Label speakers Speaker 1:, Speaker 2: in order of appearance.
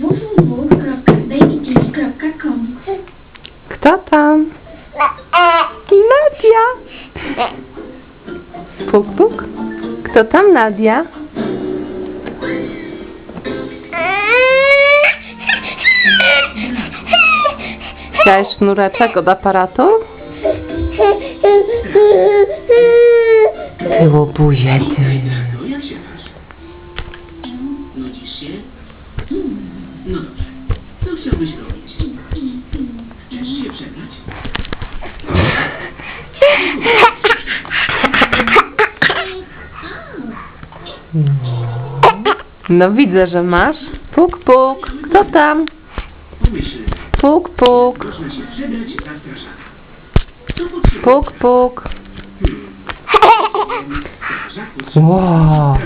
Speaker 1: www.dailykids.com
Speaker 2: Kto tam? Nadia! Puk, puk. Kto tam, Nadia? Chciałaś sznureczek od aparatu? Buzie, ty.
Speaker 3: No jak się masz? Nudzisz się? No dobrze. Co chciałbyś robić? Chcesz się przebrać?
Speaker 2: No widzę, że masz. Puk, puk. Kto tam?
Speaker 3: Pomyśl,
Speaker 2: Puk, puk.
Speaker 3: można się przebrać za.
Speaker 2: Puk, puk. Wow.